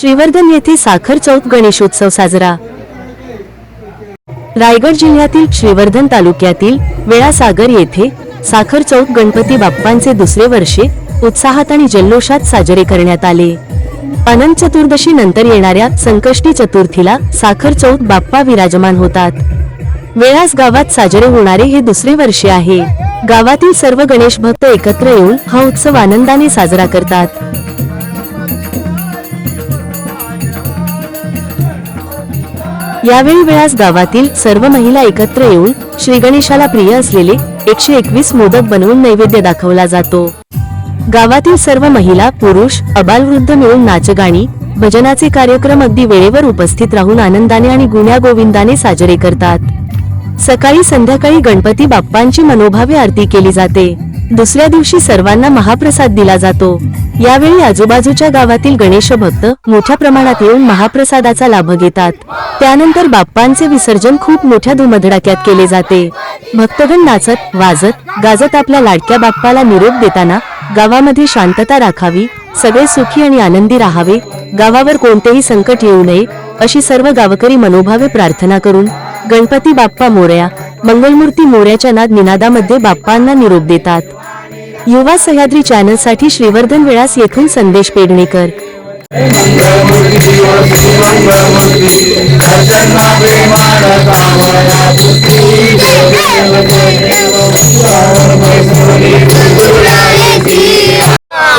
श्रीवर्धन येथे साखर चौथ गणेशोत्सव साजरा. रायगड जिल्ह्यातील श्रीवर्धन तालुक्यातील वेळासागर येथे साखर चौक गणपती बाप्पांचे दुसरे वर्षे उत्साहात आणि जल्लोषात साजरे करण्यात आले. अनंत चतुर्दशी नंतर येणाऱ्या संकष्टी चतुर्थीला साखर चौक बाप्पा विराजमान होतात. वेळास गावात साजरे होणारे हे दुसरे वर्षे आहे. गावातील सर्व गणेश भक्त एकत्र येऊन हा उत्सव आनंदाने साजरा करतात. यावेळी वेळास गावातील सर्व महिला एकत्र येऊन श्री गणेशाला प्रिय असलेले एकशे एकवीस मोदक बनवून नैवेद्य दाखवला जातो. गावातील सर्व महिला पुरुष अबालवृद्ध मिळून नाचगाणी भजनाचे कार्यक्रम अगदी वेळेवर उपस्थित राहून आनंदाने आणि गुण्या गोविंदाने साजरे करतात. सकाळी संध्याकाळी गणपती बाप्पांची मनोभावे आरती केली जाते. दुसऱ्या दिवशी सर्वांना महाप्रसाद दिला जातो. यावेळी आजूबाजूच्या गावातील गणेश भक्त मोठ्या प्रमाणात येऊन महाप्रसादाचा लाभ घेतात. त्यानंतर बाप्पांचे विसर्जन खूप मोठ्या धुमधडाक्यात केले जाते. भक्तगण नाचत वाजत गाजत आपल्या लाडक्या बाप्पाला निरोप देताना गावामध्ये शांतता राखावी सगळे सुखी आणि आनंदी राहावे गावावर कोणतेही संकट येऊ नये अशी सर्व गावकरी मनोभावे प्रार्थना करून गणपती बाप्पा मोऱ्या मंगलमूर्ती मोर्याच्या नाद निनादामध्ये बाप्पांना निरोप देतात. युवा सह्याद्री चॅनलसाठी श्रीवर्धन वेळास येथून संदेश पेडणेकर.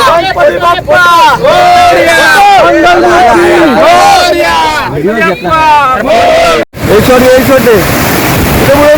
गणपती बाप्पा एक छोटे एक छोटे त्यामुळे